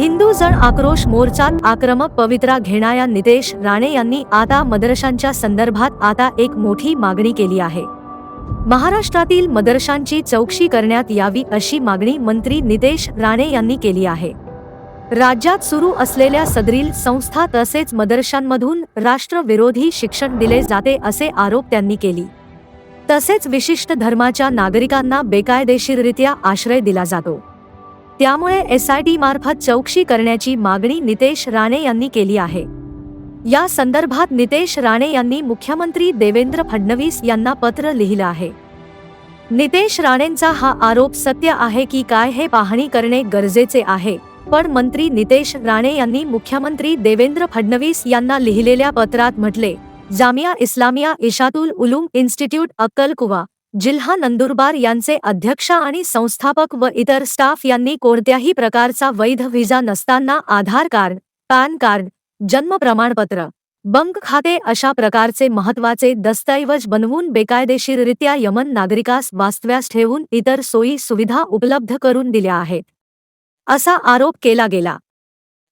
हिंदू जण आक्रोश मोर्चात आक्रमक पवित्रा घेणाऱ्या नितेश राणे यांनी आता मदरशांच्या संदर्भात आता एक मोठी मागणी केली आहे. महाराष्ट्रातील मदरशांची चौकशी करण्यात यावी अशी मागणी मंत्री नितेश राणे यांनी केली आहे. राज्यात सुरू असलेल्या सदरील संस्था तसेच मदरशांमधून राष्ट्रविरोधी शिक्षण दिले जाते असे आरोप त्यांनी केली. तसेच विशिष्ट धर्माच्या नागरिकांना बेकायदेशीररित्या आश्रय दिला जातो. त्यामुळे एसआयटी मार्फत चौकशी करण्याची मागणी नितेश राणे यांनी केली आहे. या संदर्भात नितेश राणे यांनी मुख्यमंत्री देवेंद्र फडणवीस यांना पत्र लिहिलं आहे. नितेश राणेंचा हा आरोप सत्य आहे की काय हे पाहणी करणे गरजेचे आहे पण मंत्री नितेश राणे यांनी मुख्यमंत्री देवेंद्र फडणवीस यांना लिहिलेल्या पत्रात म्हटले जामिया इस्लामिया इशातुल उलूम इन्स्टिट्यूट अक्कलकुवा जिल्हा नंदुरबार यांचे अध्यक्ष आणि संस्थापक व इतर स्टाफ यांनी कोणत्याही प्रकारचा वैध व्हिसा नसताना आधार कार्ड पॅन कार्ड जन्म प्रमाणपत्र बंक खाते अशा प्रकारचे महत्त्वाचे दस्तऐवज बनवून बेकायदेशीररित्या यमन नागरिकास वास्तव्यास ठेवून इतर सोयी सुविधा उपलब्ध करून दिल्या आहेत. असा आरोप केला गेला.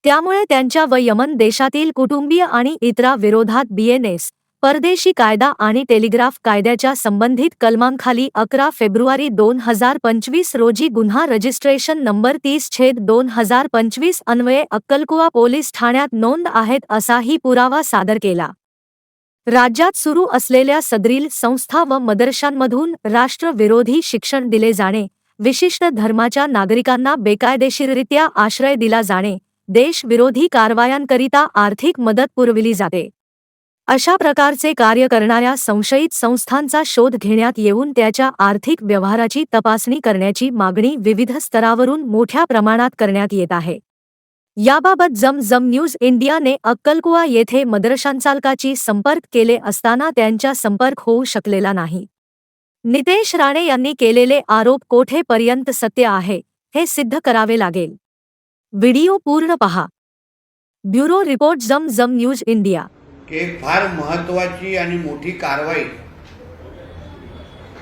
त्यामुळे त्यांच्या व यमन देशातील कुटुंबीय आणि इतरा विरोधात बीएनएस परदेशी कायदा आणि टेलिग्राफ कायद्याच्या संबंधित कलमांखाली अकरा फेब्रुवारी दोन हजार पंचवीस रोजी गुन्हा रजिस्ट्रेशन नंबर तीस छेद दोन हजार पंचवीस अन्वये अक्कलकुवा पोलीस ठाण्यात नोंद आहेत असाही पुरावा सादर केला. राज्यात सुरू असलेल्या सदरील संस्था व मदरशांमधून राष्ट्रविरोधी शिक्षण दिले जाणे विशिष्ट धर्माच्या नागरिकांना बेकायदेशीररित्या आश्रय दिला जाणे देशविरोधी कारवायांकरिता आर्थिक मदत पुरविली जाते. अशा प्रकारचे कार्य करणाऱ्या संशयित संस्थांचा शोध घेण्यात येऊन त्याच्या आर्थिक व्यवहाराची तपासणी करण्याची मागणी विविध स्तरावरून मोठ्या प्रमाणात करण्यात येत आहे. याबाबत जम जम न्यूज इंडियाने अक्कलकुवा येथे मदरशांचालकाची संपर्क केले असताना त्यांच्या संपर्क होऊ शकलेला नाही. नितेश राणे यांनी केलेले आरोप कोठेपर्यंत सत्य आहे हे सिद्ध करावे लागेल. व्हिडिओ पूर्ण पहा. ब्युरो रिपोर्ट जम जम न्यूज इंडिया. एक फार महत्त्वाची आणि मोठी कारवाई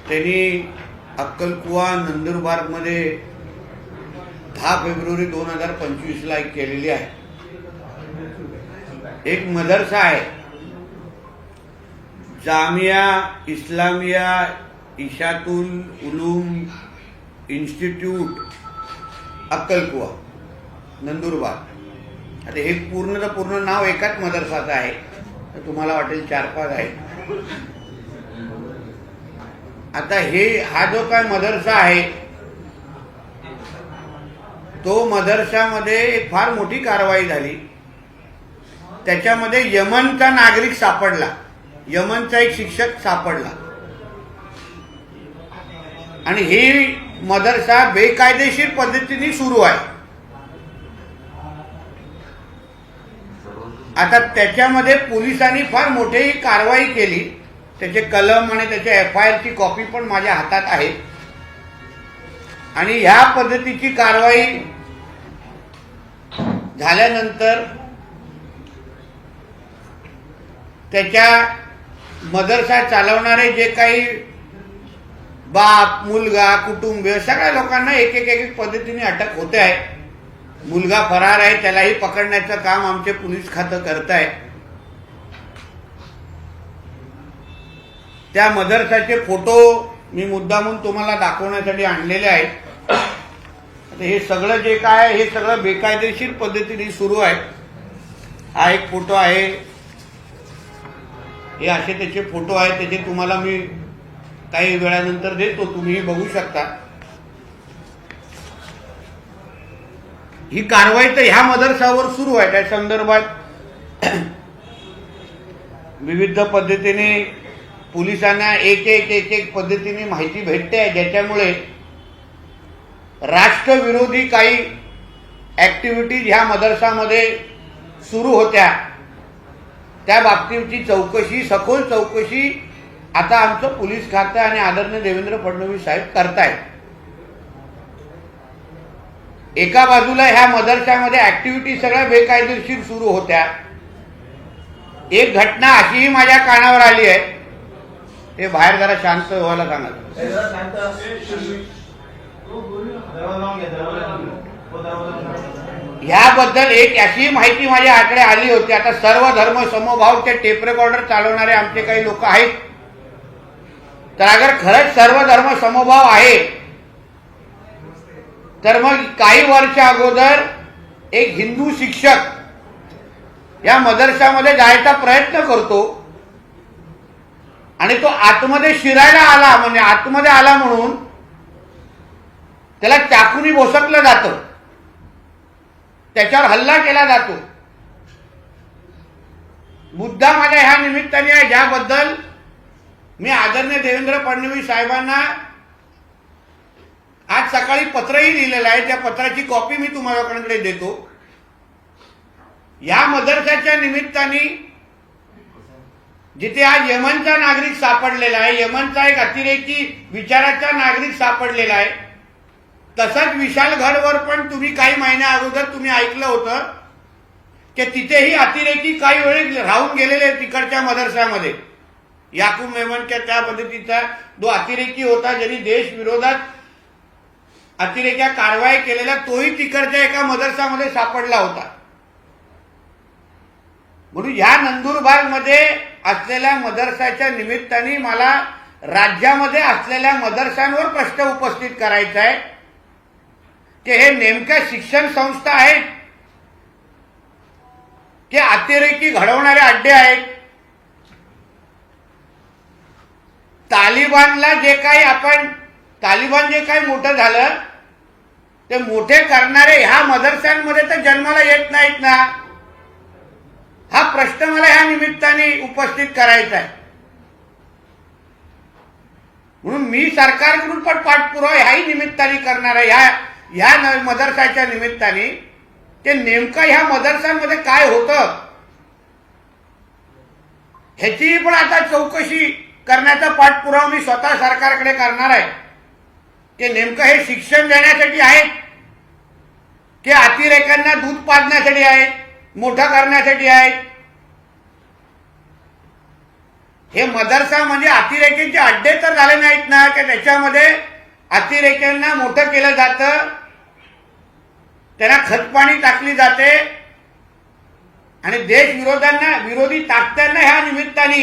त्यांनी अक्कलकुवा नंदुरबारमध्ये दहा फेब्रुवारी दोन हजार पंचवीसला एक केलेली आहे. एक मदरसा आहे. जामिया इस्लामिया इशातुल उलूम इन्स्टिट्यूट अक्कलकुवा नंदुरबार. आता हे पूर्णचं पूर्ण नाव एकाच मदरसाचं आहे. तर तुम्हाला वाटेल चार पाच आहे आता हे हा जो काय मदरसा आहे तो मदरशामध्ये एक फार मोठी कारवाई झाली. त्याच्यामध्ये यमनचा नागरिक सापडला. यमनचा एक शिक्षक सापडला. आणि ही मदरसा बेकायदेशीर पद्धतीने सुरू आहे. आता त्याच्यामध्ये पोलिसांनी फार मोठी कारवाई केली. त्याचे कलम आणि त्याच्या एफ आय आरची कॉपी पण माझ्या हातात आहे. आणि ह्या पद्धतीची कारवाई झाल्यानंतर त्याच्या मदरसा चालवणारे जे काही बाप मुलगा कुटुंबीय सगळ्या लोकांना एक एक एक एक पद्धतीने अटक होते आहे. मुलगा फरार आहे त्यालाही पकडण्याचं काम आमचे पोलीस खातं करत आहे त्या मदरसाचे फोटो मी मुद्दामून तुम्हाला दाखवण्यासाठी आणलेले आहेत. हे सगळं जे काय आहे हे सगळं बेकायदेशीर पद्धतीने सुरू आहे. हा एक फोटो आहे. हे असे त्याचे फोटो आहेत त्याचे तुम्हाला मी काही वेळानंतर देतो तुम्हीही बघू शकता. ही कारवाई तर ह्या मदरसावर सुरू आहे. त्या संदर्भात विविध पद्धतीने पोलिसांना एक एक एक एक पद्धतीने माहिती भेटते आहे ज्याच्यामुळे राष्ट्रविरोधी काही ऍक्टिव्हिटीज ह्या मदरसामध्ये सुरू होत्या. त्या बाबतीची चौकशी सखोल चौकशी आता आमचं पोलीस खातं आणि आदरणीय देवेंद्र फडणवीस साहेब करतायत. एका बाजूला ह्या मदरशामध्ये ऍक्टिव्हिटी सगळ्या बेकायदेशीर सुरू होत्या. एक घटना अशीही माझ्या कानावर आली आहे. ते बाहेर जरा शांत व्हायला सांगत ह्याबद्दल एक अशी माहिती माझ्या आकडे आली होती. आता सर्व धर्म समभावचे टेप रेकॉर्डर चालवणारे आमचे काही लोक आहेत. तर अगर खरंच सर्व धर्म समभाव आहे तर मग काही वर्ष अगोदर एक हिंदू शिक्षक या मदरशामध्ये जायचा प्रयत्न करतो. आणि तो आतमध्ये शिरायला आला म्हणजे आतमध्ये आला म्हणून त्याला चाकूनी बोसकलं जातं. त्याच्यावर हल्ला केला जातो. मुद्दा माझ्या ह्या निमित्ताने आहे ज्याबद्दल मी आदरणीय देवेंद्र फडणवीस साहेबांना आज सकाळी पत्रही लिहिलेलं आहे. त्या पत्राची कॉपी मी तुम्हालाकडे देतो? या मदरशाच्या निमित्ताने जिथे आज यमनचा नागरिक सापडलेला आहे यमनचा एक अतिरेकी विचाराचा नागरिक सापडलेला आहे. तसंच विशाल घरवर पण तुम्ही काही महिन्या अगोदर तुम्ही ऐकलं होतं की तिथेही अतिरेकी काही वेळ राहून गेलेले आहेत तिकडच्या मदरशामध्ये. याकूब मेमनच्या त्या पद्धतीचा जो अतिरेकी होता ज्यांनी देशविरोधात अतिरेक्या कारवाई केलेला तोही तिकडच्या एका मदरसामध्ये सापडला होता. म्हणून ह्या नंदुरबारमध्ये असलेल्या मदरसाच्या निमित्ताने मला राज्यामध्ये असलेल्या मदरसांवर प्रश्न उपस्थित करायचा आहे. की हे नेमक्या शिक्षण संस्था आहेत. की अतिरेकी घडवणारे अड्डे आहेत. तालिबानला जे काही आपण तालिबान जे काही मोठं झालं ते मोठे करणारे ह्या मदरशांमध्ये तर जन्माला येत नाहीत ना. हा प्रश्न मला ह्या निमित्ताने उपस्थित करायचा आहे. म्हणून मी सरकारकडून पण पाठपुरावा ह्याही निमित्ताने करणार आहे. ह्या ह्या मदरसाच्या निमित्ताने ते नेमकं ह्या मदरसांमध्ये काय होतं ह्याचीही पण आता चौकशी करण्याचा पाठपुरावा मी स्वतः सरकारकडे करणार आहे. ते नेमकं हे शिक्षण देण्यासाठी आहेत की अतिरेक्यांना दूध पाजण्यासाठी आहेत मोठं करण्यासाठी आहेत हे मदरसा म्हणजे अतिरेक्यांचे अड्डे तर झाले नाहीत ना की त्याच्यामध्ये अतिरेक्यांना मोठं केलं जातं. त्यांना खतपाणी टाकली जाते. आणि देश विरोधांना विरोधी ताकद्यांना ह्या निमित्ताने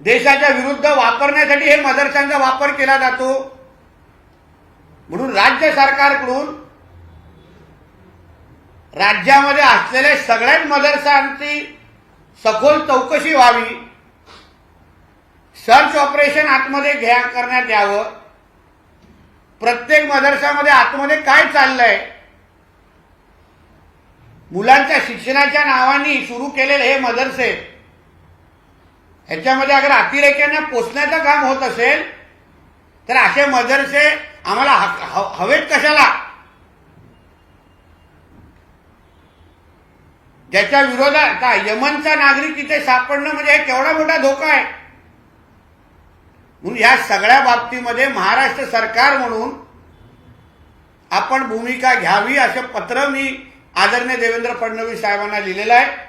देशाच्या विरुद्ध वापरण्यासाठी हे मदरशांचा वापर केला जातो. म्हणून राज्य सरकारकडून राज्यामध्ये असलेल्या सगळ्याच मदरसांची सखोल चौकशी व्हावी सर्च ऑपरेशन आतमध्ये घ्या करण्यात यावं. प्रत्येक मदरसामध्ये आतमध्ये काय चाललंय? मुलांच्या शिक्षणाच्या नावाने सुरू केलेले हे मदरसे ह्याच्यामध्ये अगर अतिरेक्यांना पोचण्याचं काम होत असेल तर असे मदरसे आम्हाला हवेत कशाला? ज्याच्या विरोधात का यमनचा नागरिक इथे सापडणं म्हणजे हे केवढा मोठा धोका आहे. म्हणून या सगळ्या बाबतीमध्ये महाराष्ट्र सरकार म्हणून आपण भूमिका घ्यावी असं पत्र मी आदरणीय देवेंद्र फडणवीस साहेबांना लिहिलेलं आहे.